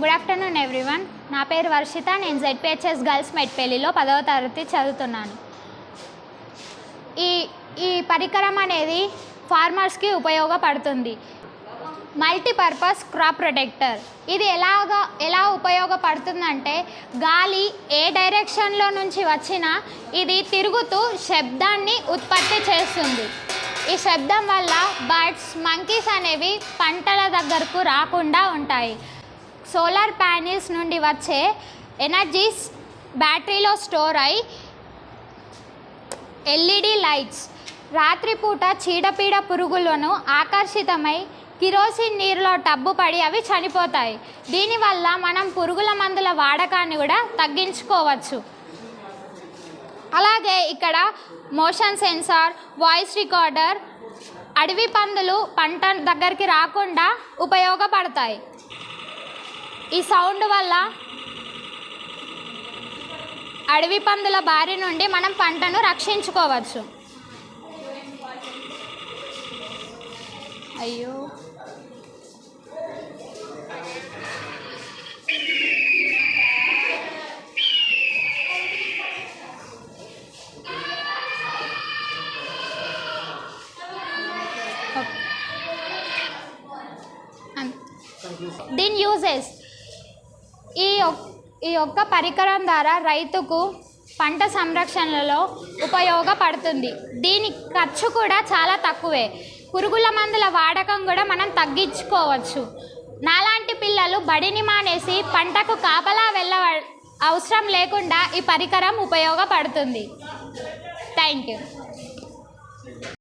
Good afternoon everyone నా పేరు వర్షిత. నేను జెడ్పిహెచ్ఎస్ గర్ల్స్ మెట్పల్లిలో పదవ తరగతి చదువుతున్నాను. ఈ ఈ పరికరం అనేది ఫార్మర్స్కి ఉపయోగపడుతుంది. మల్టీపర్పస్ క్రాప్ ప్రొటెక్టర్ ఇది ఎలాగా ఎలా ఉపయోగపడుతుందంటే గాలి ఏ డైరెక్షన్లో నుంచి వచ్చినా ఇది తిరుగుతూ శబ్దాన్ని ఉత్పత్తి చేస్తుంది. ఈ శబ్దం వల్ల బర్డ్స్ మంకీస్ అనేవి పంటల దగ్గరకు రాకుండా ఉంటాయి. సోలార్ ప్యానెల్స్ నుండి వచ్చే ఎనర్జీస్ బ్యాటరీలో స్టోర్ అయి ఎల్ఈడి లైట్స్ రాత్రిపూట చీడపీడ పురుగులను ఆకర్షితమై కిరోసిన్ నీరులో టబ్బు పడి అవి చనిపోతాయి. దీనివల్ల మనం పురుగుల మందుల వాడకాన్ని కూడా తగ్గించుకోవచ్చు. అలాగే ఇక్కడ మోషన్ సెన్సార్ వాయిస్ రికార్డర్ అడవి పందులు పంట దగ్గరికి రాకుండా ఉపయోగపడతాయి. ఈ సౌండ్ వల్ల అడవి పందుల బారి నుండి మనం పంటను రక్షించుకోవచ్చు. అయ్యో. దీని యూజెస్ ఈ ఈ యొక్క పరికరం ద్వారా రైతుకు పంట సంరక్షణలో ఉపయోగపడుతుంది. దీని ఖర్చు కూడా చాలా తక్కువే. పురుగుల మందుల వాడకం కూడా మనం తగ్గించుకోవచ్చు. నాలాంటి పిల్లలు బడిని మానేసి పంటకు కాపలా వెళ్ళ అవసరం లేకుండా ఈ పరికరం ఉపయోగపడుతుంది. Thank you.